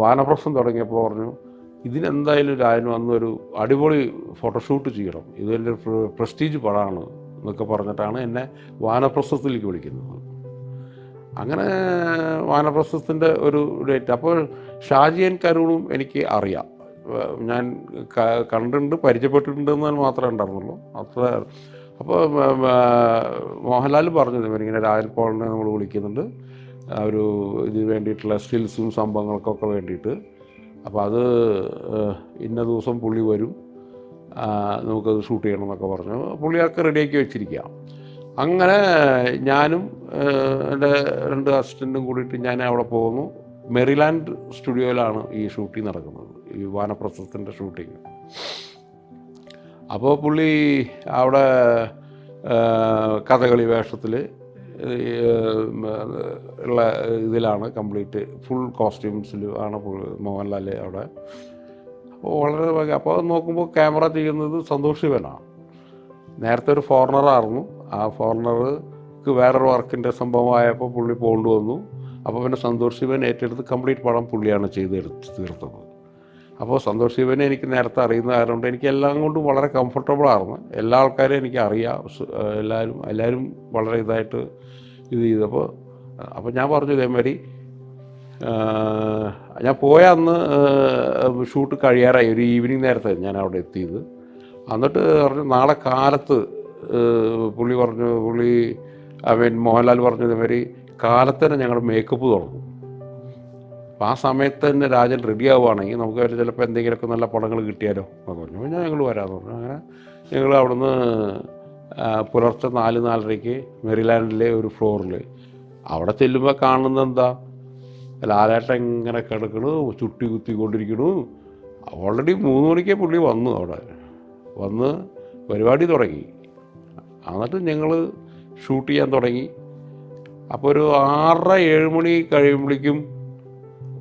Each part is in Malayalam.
വാനപ്രസ്ഥം തുടങ്ങിയപ്പോൾ പറഞ്ഞു ഇതിനെന്തായാലും രാജൻ വന്നൊരു അടിപൊളി ഫോട്ടോഷൂട്ട് ചെയ്യണം. ഇത് എന്റെ പ്രസ്റ്റീജ് പടമാണ് എന്നൊക്കെ പറഞ്ഞിട്ടാണ് എന്നെ വാനപ്രസ്ഥത്തിലേക്ക് വിളിക്കുന്നത്. അങ്ങനെ വാനപ്രസ്ഥത്തിന്റെ ഒരു ഡേറ്റ് അപ്പോൾ ഷാജിയൻ കരുണും എനിക്ക് അറിയാം. ഞാൻ കണ്ടിട്ടുണ്ട് പരിചയപ്പെട്ടിട്ടുണ്ട് എന്ന് മാത്രമേ ഉണ്ടായിരുന്നുള്ളൂ അത്ര അപ്പോൾ മോഹൻലാൽ പറഞ്ഞത് ഇവരിങ്ങനെ രാജൻ പോളിനെ നമ്മൾ വിളിക്കുന്നുണ്ട്. ആ ഒരു ഇതിന് വേണ്ടിയിട്ടുള്ള സ്റ്റിൽസും സംഭവങ്ങൾക്കൊക്കെ വേണ്ടിയിട്ട്. അപ്പോൾ അത് ഇന്ന ദിവസം പുള്ളി വരും. നമുക്കത് ഷൂട്ട് ചെയ്യണം എന്നൊക്കെ പറഞ്ഞു. പുള്ളിയൊക്കെ റെഡിയാക്കി വെച്ചിരിക്കുക അങ്ങനെ ഞാനും എന്റെ രണ്ട് അസിസ്റ്റന്റും കൂടിയിട്ട് ഞാൻ അവിടെ പോകുന്നു. മെറിലാൻഡ് സ്റ്റുഡിയോയിലാണ് ഈ ഷൂട്ടിംഗ് നടക്കുന്നത്. ഈ വാനപ്രസ്ഥത്തിന്റെ ഷൂട്ടിങ് അപ്പോൾ പുള്ളി അവിടെ കഥകളി വേഷത്തിൽ ഉള്ള ഇതിലാണ് കംപ്ലീറ്റ് ഫുൾ കോസ്റ്റ്യൂംസിൽ ആണ് മോഹൻലാൽ അവിടെ. അപ്പോൾ വളരെ അപ്പോൾ നോക്കുമ്പോൾ ക്യാമറ ചെയ്യുന്നത് സന്തോഷ് ശിവനാണ്. നേരത്തെ ഒരു ഫോറിനറായിരുന്നു ആ ഫോറിനർക്ക് വേറൊരു വർക്കിന്റെ സംഭവമായപ്പോൾ പുള്ളി പോകേണ്ടി വന്നു. അപ്പോൾ പിന്നെ സന്തോഷ് ശിവൻ ഏറ്റെടുത്ത് കംപ്ലീറ്റ് പടം പുള്ളിയാണ് ചെയ്തെടുത്ത് തീർത്തത്. അപ്പോൾ സന്തോഷ് ശിവനെ എനിക്ക് നേരത്തെ അറിയുന്ന കാരണം എനിക്ക് എല്ലാം കൊണ്ടും വളരെ കംഫർട്ടബിൾ ആയിരുന്നു. എല്ലാ ആൾക്കാരെയും എനിക്ക് അറിയാം എല്ലാവരും എല്ലാവരും വളരെ ഇതായിട്ട് ഇത് ചെയ്തപ്പോൾ അപ്പോൾ ഞാൻ പറഞ്ഞു ഇതേമാതിരി ഞാൻ പോയ അന്ന് ഷൂട്ട് കഴിയാറായി. ഒരു ഈവനിങ് നേരത്തെ ഞാൻ അവിടെ എത്തിയത്. എന്നിട്ട് പറഞ്ഞു നാളെ കാലത്ത് പുള്ളി പറഞ്ഞു പുള്ളി ഐ മീൻ മോഹൻലാൽ പറഞ്ഞു ഇതേമാതിരി കാലത്ത് തന്നെ ഞങ്ങൾ മേക്കപ്പ് തുടങ്ങും. അപ്പോൾ ആ സമയത്ത് തന്നെ രാജൻ റെഡി ആവുകയാണെങ്കിൽ നമുക്ക് അവർ ചിലപ്പോൾ എന്തെങ്കിലുമൊക്കെ നല്ല പടങ്ങൾ കിട്ടിയാലോ? എന്നൊക്കെ പറഞ്ഞു പിന്നെ ഞങ്ങൾ വരാമെന്ന് പറഞ്ഞു അങ്ങനെ ഞങ്ങൾ അവിടുന്ന് പുലർച്ചെ നാല് നാലരയ്ക്ക് മെറിലാൻഡിലെ ഒരു ഫ്ലോറിൽ അവിടെ ചെല്ലുമ്പോൾ കാണുന്നത് എന്താ? ലാലേട്ടൻ ഇങ്ങനെ കിടക്കണു ചുട്ടി കുത്തിക്കൊണ്ടിരിക്കണു. ഓൾറെഡി മൂന്ന് മണിക്കേ പുള്ളി വന്നു അവിടെ. വന്ന് പരിപാടി തുടങ്ങി. എന്നിട്ട് ഞങ്ങൾ ഷൂട്ട് ചെയ്യാൻ തുടങ്ങി. അപ്പോൾ ഒരു ആറര ഏഴ് മണി കഴിയുമ്പോഴേക്കും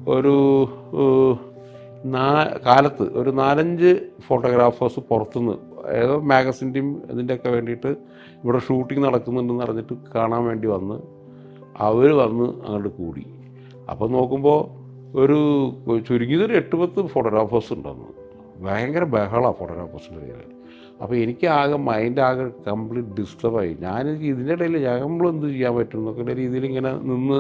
ഒരു നാ കാലത്ത് ഒരു നാലഞ്ച് ഫോട്ടോഗ്രാഫേഴ്സ് പുറത്തുനിന്ന് ഏതോ മാഗസിന്റെയും ഇതിന്റെയൊക്കെ വേണ്ടിയിട്ട് ഇവിടെ ഷൂട്ടിംഗ് നടക്കുന്നുണ്ടെന്ന് അറിഞ്ഞിട്ട് കാണാൻ വേണ്ടി വന്ന് അവർ വന്ന് അങ്ങോട്ട് കൂടി. അപ്പോൾ നോക്കുമ്പോൾ ഒരു ചുരുങ്ങിയതൊരു എട്ട് പത്ത് ഫോട്ടോഗ്രാഫേഴ്സ് ഉണ്ടെന്ന്. ഭയങ്കര ബഹളമാണ് ഫോട്ടോഗ്രാഫേഴ്സിന്റെ കയ്യിൽ അപ്പോൾ എനിക്ക് ആകെ മൈൻഡ് ആകെ കംപ്ലീറ്റ് ഡിസ്റ്റർബായി ഞാൻ ഇതിന്റെ ഇടയിൽ എന്ത് ചെയ്യാൻ പറ്റും എന്നൊക്കെ രീതിയിൽ ഇങ്ങനെ നിന്ന്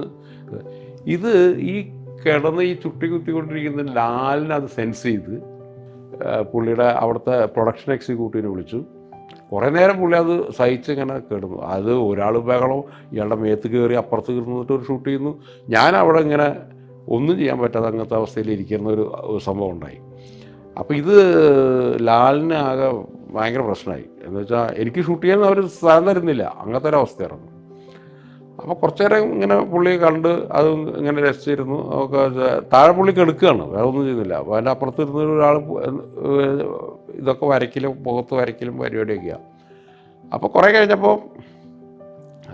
ഇത് ഈ കിടന്ന് ഈ ചുട്ടി കുത്തിക്കൊണ്ടിരിക്കുന്ന ലാലിനെ അത് സെൻസ് ചെയ്ത് പുള്ളിയുടെ അവിടുത്തെ പ്രൊഡക്ഷൻ എക്സിക്യൂട്ടീവിനെ വിളിച്ചു. കുറേ നേരം പുള്ളി അത് സഹിച്ച് ഇങ്ങനെ കിടന്നു. അത് ഒരാൾ ബഹളം ഇയാളുടെ മേത്ത് കയറി അപ്പുറത്ത് കയറുന്നിട്ട് ഒരു ഷൂട്ട് ചെയ്യുന്നു. ഞാൻ അവിടെ ഇങ്ങനെ ഒന്നും ചെയ്യാൻ പറ്റാത്ത അങ്ങനത്തെ അവസ്ഥയിൽ ഇരിക്കുന്ന ഒരു സംഭവം ഉണ്ടായി. അപ്പോൾ ഇത് ലാലിന് ആകെ ഭയങ്കര പ്രശ്നമായി. എന്ന് വെച്ചാൽ എനിക്ക് ഷൂട്ട് ചെയ്യാൻ അവർ സ്ഥലം തരുന്നില്ല. അങ്ങനത്തെ ഒരു അവസ്ഥയായിരുന്നു. അപ്പോൾ കുറച്ചു നേരം ഇങ്ങനെ പുള്ളി കണ്ട് അത് ഇങ്ങനെ രസിച്ചിരുന്നു. ഒക്കെ താഴെ പുള്ളിക്ക് എടുക്കുകയാണ് വേറെ ഒന്നും ചെയ്യുന്നില്ല. അപ്പോൾ അതിന്റെ അപ്പുറത്ത് ഇരുന്ന ഒരാൾ ഇതൊക്കെ വരയ്ക്കലും മുഖത്ത് വരയ്ക്കലും പരിപാടിയൊക്കെയാണ് അപ്പോൾ കുറേ കഴിഞ്ഞപ്പോൾ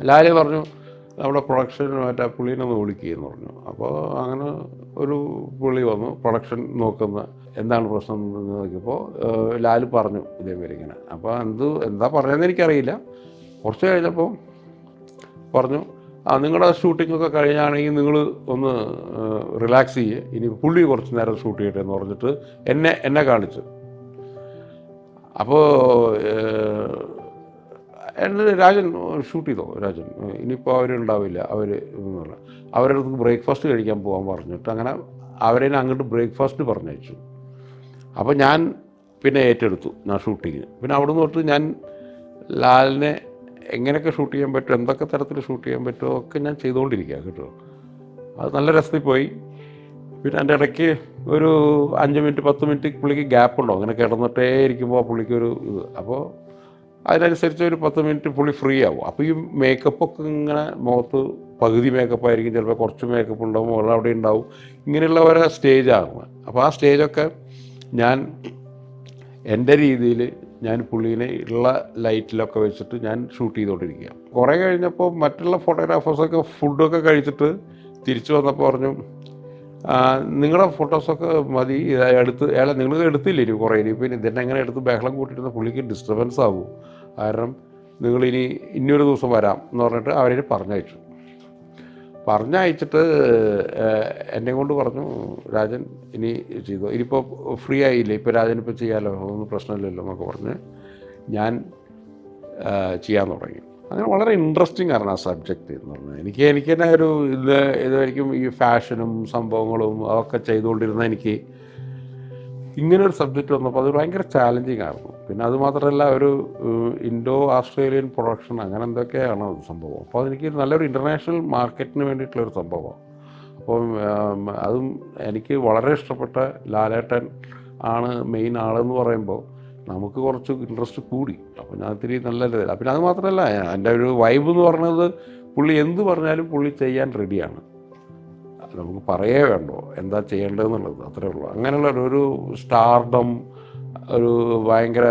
ലാലി പറഞ്ഞു നമ്മുടെ പ്രൊഡക്ഷൻ മറ്റേ പുള്ളീനെ ഒന്ന് വിളിക്കുകയെന്ന് പറഞ്ഞു. അപ്പോൾ അങ്ങനെ ഒരു പുള്ളി വന്നു പ്രൊഡക്ഷൻ നോക്കുന്ന എന്താണ് പ്രശ്നം എന്ന് നോക്കിയപ്പോൾ ലാലി ലാൽ പറഞ്ഞു ഇതേമാരി ഇങ്ങനെ. അപ്പോൾ എന്ത് എന്താ പറയുന്നത് എനിക്കറിയില്ല. കുറച്ച് കഴിഞ്ഞപ്പോൾ പറഞ്ഞു ആ നിങ്ങളുടെ ഷൂട്ടിംഗ് ഒക്കെ കഴിഞ്ഞാണെങ്കിൽ നിങ്ങൾ ഒന്ന് റിലാക്സ് ചെയ്യേ. ഇനി പുള്ളി കുറച്ച് നേരം ഷൂട്ട് ചെയ്യട്ടെ എന്ന് പറഞ്ഞിട്ട് എന്നെ എന്നെ കാണിച്ചു. അപ്പോൾ എന്റെ രാജൻ ഷൂട്ട് ചെയ്തോ? രാജൻ ഇനിയിപ്പോൾ അവരുണ്ടാവില്ല അവർ എന്നുള്ള അവരുടെ അടുത്ത് ബ്രേക്ക്ഫാസ്റ്റ് കഴിക്കാൻ പോകാൻ പറഞ്ഞിട്ട് അങ്ങനെ അവരെ അങ്ങോട്ട് ബ്രേക്ക്ഫാസ്റ്റ് പറഞ്ഞയച്ചു. അപ്പോൾ ഞാൻ പിന്നെ ഏറ്റെടുത്തു ഞാൻ ഷൂട്ടിങ്ങിന്. പിന്നെ അവിടെ നിന്ന് തൊട്ട് ഞാൻ ലാലിനെ എങ്ങനെയൊക്കെ ഷൂട്ട് ചെയ്യാൻ പറ്റും എന്തൊക്കെ തരത്തിൽ ഷൂട്ട് ചെയ്യാൻ പറ്റുമോ ഒക്കെ ഞാൻ ചെയ്തുകൊണ്ടിരിക്കുക കേട്ടോ. അത് നല്ല രസത്തിൽ പോയി. പിന്നെ എന്റെ ഇടയ്ക്ക് ഒരു അഞ്ച് മിനിറ്റ് പത്ത് മിനിറ്റ് പുള്ളിക്ക് ഗ്യാപ്പ് ഉണ്ടോ? അങ്ങനെ കിടന്നിട്ടേ ഇരിക്കുമ്പോൾ ആ പുള്ളിക്ക് ഒരു ഇത്. അപ്പോൾ അതിനനുസരിച്ച് ഒരു പത്ത് മിനിറ്റ് പുള്ളി ഫ്രീ ആവും. അപ്പോൾ ഈ മേക്കപ്പൊക്കെ ഇങ്ങനെ മുഖത്ത് പകുതി മേക്കപ്പ് ആയിരിക്കും. ചിലപ്പോൾ കുറച്ച് മേക്കപ്പ് ഉണ്ടാവും മുകളിൽ അവിടെ ഉണ്ടാവും. ഇങ്ങനെയുള്ള ഓരോ സ്റ്റേജാണ് അപ്പോൾ ആ സ്റ്റേജൊക്കെ ഞാൻ എന്റെ രീതിയിൽ ഞാൻ പുള്ളീനെ ഉള്ള ലൈറ്റിലൊക്കെ വെച്ചിട്ട് ഞാൻ ഷൂട്ട് ചെയ്തുകൊണ്ടിരിക്കുക കുറേ കഴിഞ്ഞപ്പോൾ മറ്റുള്ള ഫോട്ടോഗ്രാഫേഴ്സൊക്കെ ഫുഡൊക്കെ കഴിച്ചിട്ട് തിരിച്ചു വന്നപ്പോൾ പറഞ്ഞു "ആ, നിങ്ങളുടെ ഫോട്ടോസൊക്കെ മതി. എടുത്ത് അയാളെ നിങ്ങൾ എടുത്തില്ലേ ഇനി കുറേ ഇനി പിന്നെ ഇതിന്റെ എങ്ങനെ എടുത്ത് ബഹളം കൂട്ടിയിരുന്ന പുള്ളിക്ക് ഡിസ്റ്റർബൻസ് ആകും കാരണം നിങ്ങളിനി ഇനിയൊരു ദിവസം വരാം എന്ന് പറഞ്ഞിട്ട് അവരെ പറഞ്ഞയച്ചു. പറഞ്ഞയച്ചിട്ട് എന്നെ കൊണ്ട് പറഞ്ഞു രാജൻ ഇനി ചെയ്തു. ഇനിയിപ്പോൾ ഫ്രീ ആയില്ലേ? ഇപ്പോൾ രാജൻ ഇപ്പോൾ ചെയ്യാമല്ലോ ഒന്നും പ്രശ്നമില്ലല്ലോ എന്നൊക്കെ പറഞ്ഞ് ഞാൻ ചെയ്യാൻ തുടങ്ങി. അങ്ങനെ വളരെ ഇൻട്രസ്റ്റിംഗ് ആണ് ആ സബ്ജക്റ്റ് എന്ന് പറഞ്ഞാൽ. എനിക്ക് എനിക്ക് തന്നെ ഒരു ഇത് ഇതായിരിക്കും ഈ ഫാഷനും സംഭവങ്ങളും അതൊക്കെ ചെയ്തുകൊണ്ടിരുന്ന എനിക്ക് ഇങ്ങനൊരു സബ്ജക്റ്റ് വന്നപ്പോൾ അത് ഭയങ്കര ചാലഞ്ചിങ് ആയിരുന്നു. പിന്നെ അതുമാത്രമല്ല ഒരു ഇൻഡോ ആസ്ട്രേലിയൻ പ്രൊഡക്ഷൻ അങ്ങനെ എന്തൊക്കെയാണ് സംഭവം? അപ്പോൾ അതെനിക്ക് നല്ലൊരു ഇന്റർനാഷണൽ മാർക്കറ്റിന് വേണ്ടിയിട്ടുള്ളൊരു സംഭവമാണ് അപ്പോൾ അതും എനിക്ക് വളരെ ഇഷ്ടപ്പെട്ട ലാലേട്ടൻ ആണ് മെയിൻ ആളെന്ന് പറയുമ്പോൾ നമുക്ക് കുറച്ച് ഇൻട്രസ്റ്റ് കൂടി. അപ്പോൾ ഞാൻ ഇത്തിരി നല്ല ഇതില്ല പിന്നെ അത് മാത്രമല്ല എന്റെ ഒരു വൈബ് എന്ന് പറഞ്ഞത് പുള്ളി എന്ത് പറഞ്ഞാലും പുള്ളി ചെയ്യാൻ റെഡിയാണ് നമുക്ക് പറയേ വേണ്ടോ? എന്താ ചെയ്യേണ്ടതെന്നുള്ളത് അത്രേ ഉള്ളൂ. അങ്ങനെയുള്ള ഒരു സ്റ്റാർഡം ഒരു ഭയങ്കര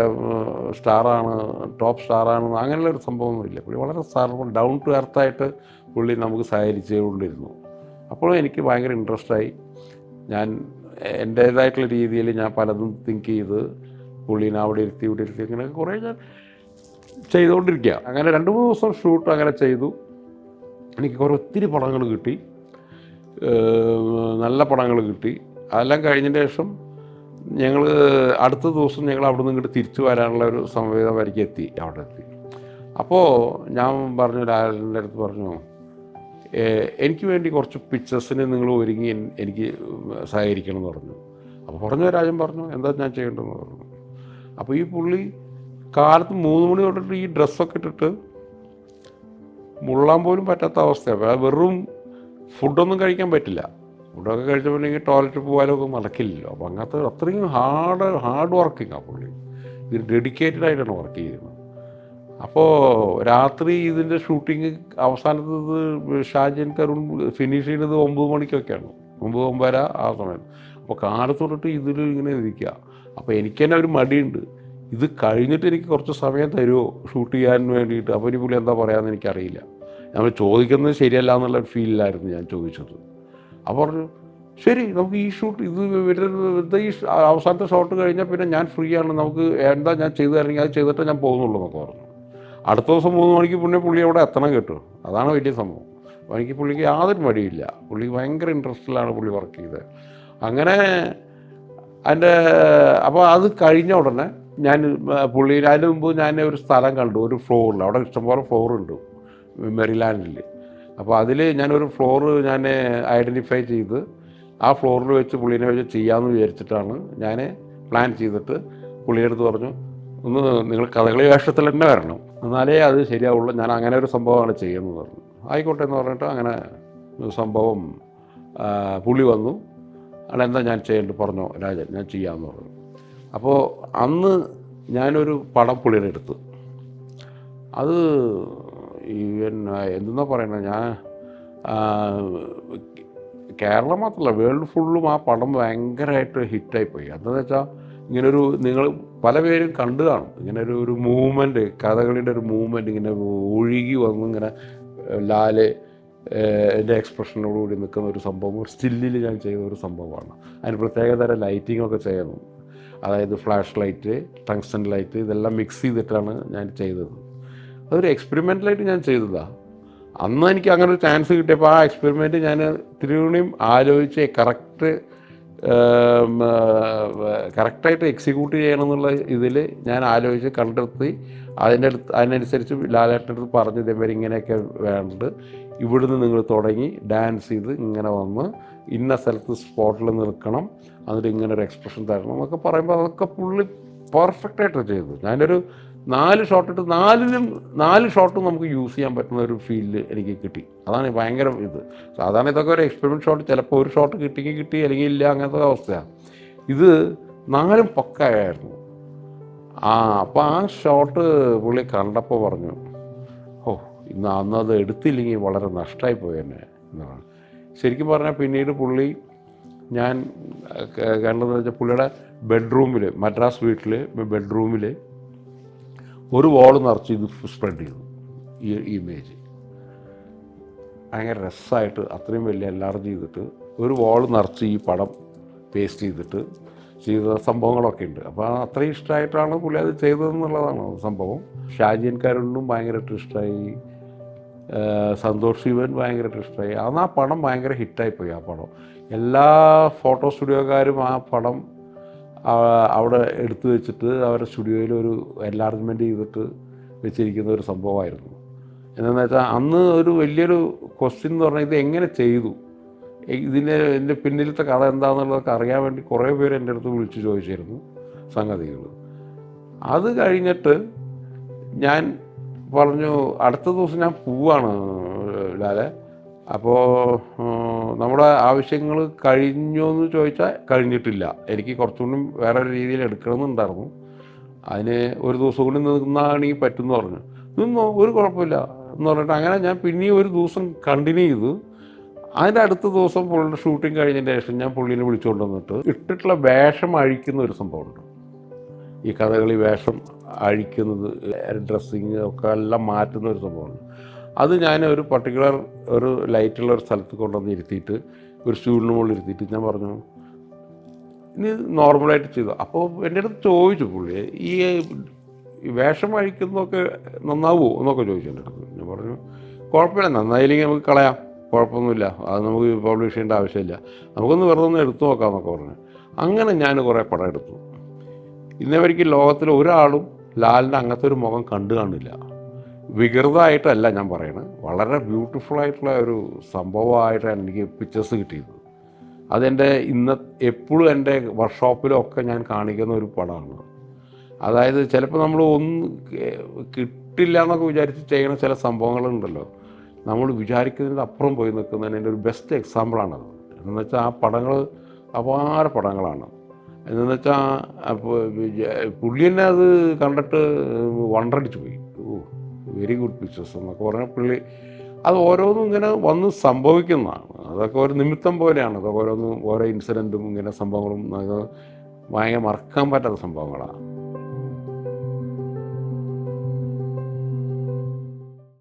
സ്റ്റാറാണ് ടോപ്പ് സ്റ്റാറാണ് അങ്ങനെയുള്ള ഒരു സംഭവമൊന്നുമില്ല. പുള്ളി വളരെ സ്റ്റാർ ഡൗൺ ടു എർത്തായിട്ട് പുള്ളി നമുക്ക് സഹകരിച്ചുകൊണ്ടിരുന്നു. അപ്പോൾ എനിക്ക് ഭയങ്കര ഇൻട്രസ്റ്റായി ഞാൻ എന്റേതായിട്ടുള്ള രീതിയിൽ ഞാൻ പലതും തിങ്ക് ചെയ്ത് പുള്ളീനെ അവിടെ ഇരുത്തി ഇവിടെ ഇരുത്തി അങ്ങനെ കുറേ ഞാൻ ചെയ്തുകൊണ്ടിരിക്കുക. അങ്ങനെ രണ്ട് മൂന്ന് ദിവസം ഷൂട്ട് അങ്ങനെ ചെയ്തു. എനിക്ക് കുറേ ഒത്തിരി പടങ്ങൾ കിട്ടി. നല്ല പടങ്ങൾ കിട്ടി. അതെല്ലാം കഴിഞ്ഞതിന് ശേഷം ഞങ്ങൾ അടുത്ത ദിവസം ഞങ്ങൾ അവിടെ നിന്ന് ഇങ്ങോട്ട് തിരിച്ചു വരാനുള്ള ഒരു സംവിധാനം വരയ്ക്ക് എത്തി അവിടെ എത്തി. അപ്പോൾ ഞാൻ പറഞ്ഞു ലാലിന്റെ അടുത്ത് പറഞ്ഞു "ഏഹ് എനിക്ക് വേണ്ടി കുറച്ച് പിക്ചേഴ്സിന് നിങ്ങൾ ഒരുങ്ങി എനിക്ക് സഹകരിക്കണം എന്ന് പറഞ്ഞു. അപ്പോൾ പറഞ്ഞു രാജൻ പറഞ്ഞു എന്താ ഞാൻ ചെയ്യേണ്ടതെന്ന് പറഞ്ഞു. അപ്പോൾ ഈ പുള്ളി കാലത്ത് മൂന്ന് മണി തൊട്ടിട്ട് ഈ ഡ്രസ്സൊക്കെ ഇട്ടിട്ട് മുള്ളാൻ പോലും പറ്റാത്ത അവസ്ഥയാണ് വെറും ഫുഡൊന്നും കഴിക്കാൻ പറ്റില്ല. ഫുഡൊക്കെ കഴിച്ചപ്പോഴെങ്കിൽ ടോയ്ലറ്റ് പോകാനും ഒക്കെ മറക്കില്ലല്ലോ അപ്പോൾ അങ്ങനത്തെ അത്രയും ഹാർഡ് ഹാർഡ് വർക്കിംഗ് ആ പുള്ളി. ഇത് ഡെഡിക്കേറ്റഡ് ആയിട്ടാണ് വർക്ക് ചെയ്യുന്നത്. അപ്പോൾ രാത്രി ഇതിന്റെ ഷൂട്ടിങ് അവസാനത്ത് ഇത് ഷാജൻ കരുൺ ഫിനിഷ് ചെയ്യുന്നത് ഒമ്പത് മണിക്കൊക്കെയാണ്. ഒമ്പത് ഒമ്പതര ആ സമയം. അപ്പോൾ കാലത്ത് തൊട്ടിട്ട് ഇതിൽ ഇങ്ങനെ ഇരിക്കുക അപ്പോൾ എനിക്ക് തന്നെ ഒരു മടിയുണ്ട്. ഇത് കഴിഞ്ഞിട്ട് എനിക്ക് കുറച്ച് സമയം തരുമോ ഷൂട്ട് ചെയ്യാൻ വേണ്ടിയിട്ട്? അപ്പോൾ ഇനി പുള്ളി എന്താ പറയാമെന്ന് എനിക്കറിയില്ല. നമ്മൾ ചോദിക്കുന്നത് ശരിയല്ല എന്നുള്ള ഫീലിലായിരുന്നു ഞാൻ ചോദിച്ചത്. അപ്പോൾ പറഞ്ഞു ശരി നമുക്ക് ഈ ഷൂട്ട് ഇത് വരുന്നത് ഈ അവസാനത്തെ ഷോട്ട് കഴിഞ്ഞാൽ പിന്നെ ഞാൻ ഫ്രീ ആണ്. നമുക്ക് എന്താ ഞാൻ ചെയ്തു തരണമെങ്കിൽ അത് ചെയ്തിട്ട് ഞാൻ പോകുന്നുള്ളൂ എന്നൊക്കെ പറഞ്ഞു. അടുത്ത ദിവസം മൂന്ന് മണിക്ക് പുണ്യ പുള്ളി അവിടെ എത്തണം കേട്ടോ. അതാണ് വലിയ സംഭവം. എനിക്ക് പുള്ളിക്ക് യാതൊരു മടിയില്ല. പുള്ളി ഭയങ്കര ഇൻട്രസ്റ്റിലാണ് പുള്ളി വർക്ക് ചെയ്തത്. അങ്ങനെ അതിന്റെ അപ്പോൾ അത് കഴിഞ്ഞ ഉടനെ ഞാൻ പുള്ളി അതിന് മുമ്പ് ഞാൻ ഒരു സ്ഥലം കണ്ടു ഒരു ഫ്ലോറിൽ അവിടെ ഇഷ്ടംപോലെ ഫ്ലോർ ഉണ്ട് മെറിലാൻഡിൽ അപ്പോൾ അതിൽ ഞാനൊരു ഫ്ലോർ ഞാൻ ഐഡന്റിഫൈ ചെയ്ത് ആ ഫ്ലോറിൽ വെച്ച് പുള്ളീനെ വെച്ച് ചെയ്യാമെന്ന് വിചാരിച്ചിട്ടാണ് ഞാൻ പ്ലാൻ ചെയ്തിട്ട് പുള്ളിയുടെ അടുത്ത് പറഞ്ഞു ഒന്ന് നിങ്ങൾ കഥകളി വേഷത്തിൽ തന്നെ വരണം. എന്നാലേ അത് ശരിയാവുള്ളൂ. ഞാൻ അങ്ങനെ ഒരു സംഭവമാണ് ചെയ്യുന്നത് പറഞ്ഞു. ആയിക്കോട്ടെ എന്ന് പറഞ്ഞിട്ട് അങ്ങനെ സംഭവം പുള്ളി വന്നു. അവിടെ എന്താ ഞാൻ ചെയ്യേണ്ടത്? പറഞ്ഞോ രാജൻ ഞാൻ ചെയ്യാമെന്ന് പറഞ്ഞു. അപ്പോൾ അന്ന് ഞാനൊരു പടം പുള്ളിയുടെ എടുത്തു അത് ഈവൻ എന്തെന്നാ പറയുന്നത് ഞാൻ കേരളം മാത്രമല്ല വേൾഡ് ഫുള്ളും ആ പടം ഭയങ്കരമായിട്ട് ഹിറ്റായിപ്പോയി. എന്താണെന്ന് വെച്ചാൽ ഇങ്ങനൊരു നിങ്ങൾ പല പേരും കണ്ടു കാണും. ഇങ്ങനെ ഒരു ഒരു മൂവ്മെന്റ് കഥകളിയുടെ ഒരു മൂവ്മെന്റ് ഇങ്ങനെ ഒഴുകി വന്ന് ഇങ്ങനെ ലാൽ എന്റെ എക്സ്പ്രഷനോടുകൂടി നിൽക്കുന്ന ഒരു സംഭവം ഒരു സ്റ്റില്ലിൽ ഞാൻ ചെയ്ത ഒരു സംഭവമാണ്. അതിന് പ്രത്യേകതരം ലൈറ്റിംഗ് ഒക്കെ ചെയ്യുന്നു. അതായത് ഫ്ലാഷ് ലൈറ്റ് ടങ്സ്റ്റൺ ലൈറ്റ് ഇതെല്ലാം മിക്സ് ചെയ്തിട്ടാണ് ഞാൻ ചെയ്തത്. അതൊരു എക്സ്പെരിമെന്റലായിട്ട് ഞാൻ ചെയ്തതാണ് അന്ന് എനിക്ക് അങ്ങനെ ഒരു ചാൻസ് കിട്ടിയപ്പോൾ ആ എക്സ്പെരിമെന്റ് ഞാൻ തിരുവണിയും ആലോചിച്ച് കറക്റ്റ് കറക്റ്റായിട്ട് എക്സിക്യൂട്ട് ചെയ്യണം എന്നുള്ള ഇതിൽ ഞാൻ ആലോചിച്ച് കണ്ടെത്തി. അതിന്റെ അടുത്ത് അതിനനുസരിച്ച് ലാലേട്ടന്റെ അടുത്ത് പറഞ്ഞു ഇതേമാതിരി ഇങ്ങനെയൊക്കെ വേണ്ടത് ഇവിടുന്ന് നിങ്ങൾ തുടങ്ങി ഡാൻസ് ചെയ്ത് ഇങ്ങനെ വന്ന് ഇന്ന സ്ഥലത്ത് സ്പോട്ടിൽ നിൽക്കണം എന്നിട്ട് ഇങ്ങനെ ഒരു എക്സ്പ്രഷൻ തരണം എന്നൊക്കെ പറയുമ്പോൾ അതൊക്കെ പുള്ളി പെർഫെക്റ്റായിട്ട് ചെയ്തു ഞാനൊരു നാല് ഷോട്ട് ഇട്ട് നാലിലും നാല് ഷോട്ടും നമുക്ക് യൂസ് ചെയ്യാൻ പറ്റുന്ന ഒരു ഫീൽഡ് എനിക്ക് കിട്ടി. അതാണ് ഭയങ്കര ഇത്. സാധാരണ ഇതൊക്കെ ഒരു എക്സ്പെരിമെന്റ് ഷോട്ട് ചിലപ്പോൾ ഒരു ഷോട്ട് കിട്ടിയെങ്കിൽ കിട്ടി അല്ലെങ്കിൽ ഇല്ല അങ്ങനത്തെ അവസ്ഥയാണ് ഇത് നാലും പക്കായിരുന്നു ആ അപ്പോൾ ആ ഷോട്ട് പുള്ളി കണ്ടപ്പോൾ പറഞ്ഞു ഓ ഇന്ന് അന്ന് അത് എടുത്തില്ലെങ്കിൽ വളരെ നഷ്ടമായി പോയി എന്നെ എന്നാണ് ശരിക്കും പറഞ്ഞാൽ പിന്നീട് പുള്ളി ഞാൻ കണ്ടതെന്ന് വെച്ചാൽ പുള്ളിയുടെ ബെഡ്റൂമിൽ മദ്രാസ് വീട്ടിൽ ബെഡ്റൂമിൽ ഒരു വോൾ നിറച്ച് ഇത് സ്പ്രെഡ് ചെയ്തു. ഈ ഇമേജ് ഭയങ്കര രസമായിട്ട് അത്രയും വലിയ എല്ലാവരും ചെയ്തിട്ട് ഒരു വോൾ നിറച്ച് ഈ പടം പേസ്റ്റ് ചെയ്തിട്ട് ചെയ്ത സംഭവങ്ങളൊക്കെ ഉണ്ട്. അപ്പോൾ അത്രയും ഇഷ്ടമായിട്ടാണ് പുള്ളി അത് ചെയ്തതെന്നുള്ളതാണ് സംഭവം. ഷാജിയൻ ഭയങ്കരമായിട്ട് ഇഷ്ടമായി. സന്തോഷ് ശിവൻ ഭയങ്കരമായിട്ട് ഇഷ്ടമായി. അന്ന് ആ പടം ഭയങ്കര ഹിറ്റായിപ്പോയി ആ പടം. എല്ലാ ഫോട്ടോ സ്റ്റുഡിയോക്കാരും ആ പടം അവിടെ എടുത്തു വെച്ചിട്ട് അവരുടെ സ്റ്റുഡിയോയിൽ ഒരു എൻലാർജ്മെന്റ് ചെയ്തിട്ട് വെച്ചിരിക്കുന്ന ഒരു സംഭവമായിരുന്നു. എന്താണെന്ന് വെച്ചാൽ അന്ന് ഒരു വലിയൊരു ക്വസ്റ്റ്യൻ എന്ന് പറഞ്ഞാൽ ഇത് എങ്ങനെ ചെയ്തു? ഇതിന്റെ എന്റെ പിന്നിലത്തെ കഥ എന്താണെന്നുള്ളതൊക്കെ അറിയാൻ വേണ്ടി കുറേ പേര് എന്റെ അടുത്ത് വിളിച്ച് ചോദിച്ചിരുന്നു സംഗതികൾ അത് കഴിഞ്ഞിട്ട് ഞാൻ പറഞ്ഞു അടുത്ത ദിവസം ഞാൻ പോവാണ് ലാലെ. അപ്പോൾ നമ്മുടെ ആവശ്യങ്ങൾ കഴിഞ്ഞോ എന്ന് ചോദിച്ചാൽ കഴിഞ്ഞിട്ടില്ല. എനിക്ക് കുറച്ചുകൂടി വേറെ ഒരു രീതിയിൽ എടുക്കണമെന്നുണ്ടായിരുന്നു. അതിന് ഒരു ദിവസം കൂടി നിന്നാണെങ്കിൽ പറ്റുമെന്ന് പറഞ്ഞു. നിന്നോ? ഒരു കുഴപ്പമില്ല എന്ന് പറഞ്ഞിട്ട് അങ്ങനെ ഞാൻ പിന്നെയും ഒരു ദിവസം കണ്ടിന്യൂ ചെയ്തു അതിന്റെ അടുത്ത ദിവസം പുള്ളിയുടെ ഷൂട്ടിംഗ് കഴിഞ്ഞതിന് ശേഷം ഞാൻ പുള്ളീനെ വിളിച്ചുകൊണ്ട് വന്നിട്ട് ഇട്ടിട്ടുള്ള വേഷം അഴിക്കുന്ന ഒരു സംഭവമുണ്ട്. ഈ കഥകളി വേഷം അഴിക്കുന്നത് ഡ്രസ്സിങ് ഒക്കെ എല്ലാം മാറ്റുന്ന ഒരു സംഭവമാണ് അത് ഞാൻ ഒരു പർട്ടിക്കുലർ ഒരു ലൈറ്റുള്ള ഒരു സ്ഥലത്ത് കൊണ്ടുവന്ന് ഇരുത്തിയിട്ട് ഒരു സ്റ്റൂളിന് മുകളിൽ ഇരുത്തിയിട്ട് ഞാൻ പറഞ്ഞു ഇനി നോർമലായിട്ട് ചെയ്തു. അപ്പോൾ എന്റെ അടുത്ത് ചോദിച്ചു പുള്ളി ഈ വേഷം അഴിക്കുന്നതൊക്കെ നന്നാവുമോ? എന്നൊക്കെ ചോദിച്ചു എന്റെ അടുത്ത്. ഞാൻ പറഞ്ഞു കുഴപ്പമില്ല നന്നായില്ലെങ്കിൽ നമുക്ക് കളയാം കുഴപ്പമൊന്നുമില്ല അത് നമുക്ക് പബ്ലിഷ് ചെയ്യേണ്ട ആവശ്യമില്ല. നമുക്കൊന്ന് വെറുതെ ഒന്ന് എടുത്തു നോക്കാമെന്നൊക്കെ പറഞ്ഞു. അങ്ങനെ ഞാൻ കുറേ പടം എടുത്തു. ഇന്നേവരെയ്ക്ക് ലോകത്തിൽ ഒരാളും ലാലിന്റെ അങ്ങനത്തെ ഒരു മുഖം കണ്ടു കാണില്ല. വികൃതമായിട്ടല്ല ഞാൻ പറയുന്നത് വളരെ ബ്യൂട്ടിഫുൾ ആയിട്ടുള്ള ഒരു സംഭവമായിട്ടാണ് എനിക്ക് പിക്ചേഴ്സ് കിട്ടിയത്. അതെന്റെ ഇന്ന എപ്പോഴും എന്റെ വർക്ക്ഷോപ്പിലൊക്കെ ഞാൻ കാണിക്കുന്ന ഒരു പടമാണ്. അതായത് ചിലപ്പോൾ നമ്മൾ ഒന്ന് കിട്ടില്ല എന്നൊക്കെ വിചാരിച്ച് ചെയ്യുന്ന ചില സംഭവങ്ങളുണ്ടല്ലോ. നമ്മൾ വിചാരിക്കുന്നതിന്റെ അപ്പുറം പോയി നിൽക്കുന്നതിന്റെ ഒരു ബെസ്റ്റ് എക്സാമ്പിളാണത് എന്ന് വെച്ചാൽ ആ പടങ്ങൾ അപാര പടങ്ങളാണ്. എന്നു വെച്ചാൽ പുള്ളി അത് കണ്ടിട്ട് വണ്ടടിച്ചു പോയി. വെരി ഗുഡ് പിക്ചേഴ്സ് എന്നൊക്കെ പറഞ്ഞ പുള്ളി അത് ഓരോന്നും ഇങ്ങനെ വന്ന് സംഭവിക്കുന്നതാണ്. അതൊക്കെ ഒരു നിമിത്തം പോലെയാണ്. അതൊക്കെ ഓരോന്നും ഓരോ ഇൻസിഡന്റും ഇങ്ങനെ സംഭവങ്ങളും ഭയങ്കര മറക്കാൻ പറ്റാത്ത സംഭവങ്ങളാണ്.